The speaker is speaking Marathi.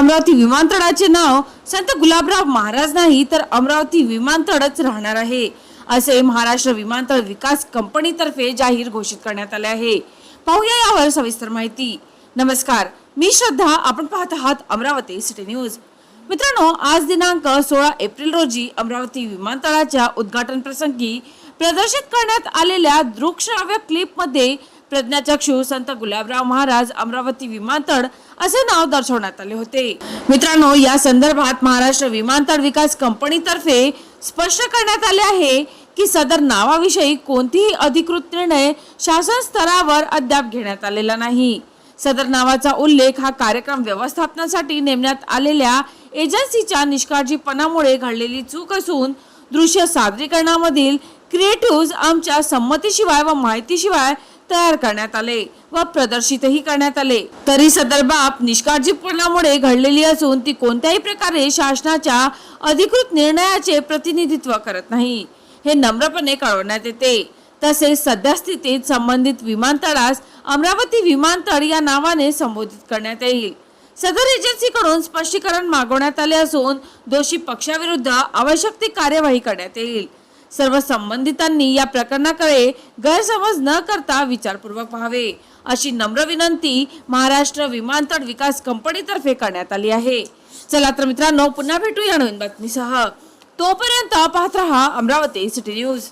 अमरावती विमानतळाचे नाव संत गुलाबराव महाराज नाही तर अमरावती विमानतळच राहणार आहे. असे महाराष्ट्र विमानतळ विकास कंपनीतर्फे जाहीर घोषित करण्यात आले आहे. पाहूया यावर सविस्तर माहिती. नमस्कार मी श्रद्धा आपण पाहत आहात अमरावती सिटी न्यूज. मित्रांनो आज दिनांक सोळा एप्रिल रोजी अमरावती विमानतळाच्या उद्घाटन प्रसंगी प्रदर्शित करण्यात आलेल्या दृकश्राव्य क्लिपमध्ये प्रज्ञाचक्षू संत गुलाबराव महाराज अमरावती विमानतळ असे नाव दर्शवण्यात आले होते. मित्रांनो या संदर्भात महाराष्ट्र विमानतळ विकास कंपनीतर्फे स्पष्ट करण्यात आले आहे की सदर नावाविषयी कोणतीही अधिकृत निर्णय शासन स्तरावर अद्याप घेण्यात आलेला नाही. सदर नावाचा उल्लेख हा कार्यक्रम व्यवस्थापनासाठी नेमण्यात आलेल्या एजन्सीच्या निष्काळजीपणामुळे घडलेली चूक असून दृश्य सादरीकरणामधील क्रिएटिव्ह आमच्या संमतीशिवाय व माहितीशिवाय तयार करण्यात आले व प्रदर्शितही करण्यात आले. तरी सदर बाब निष्काळजीपणामुळे घडलेली असून ती कोणत्याही प्रकारे शासनाच्या अधिकृत निर्णयाचे प्रतिनिधित्व करत नाही. हे नम्रपणे कळवण्यात येते. तसेच सद्यस्थितीत संबंधित विमानतळास अमरावती विमानतळ या नावाने संबोधित करण्यात येईल. सदर एजन्सीकडून स्पष्टीकरण मागवण्यात आले असून दोषी पक्षाविरुद्ध आवश्यक ती कार्यवाही करण्यात येईल. सर्व संबंधितांनी या प्रकरणाकडे गैरसमज न करता विचारपूर्वक पाहावे. अशी नम्र विनंती महाराष्ट्र विमानतळ विकास कंपनीतर्फे करण्यात आली आहे. चला तर मित्रांनो पुन्हा भेटू या नवीन बातमीसह. तोपर्यंत पाहत रहा अमरावती सिटी न्यूज.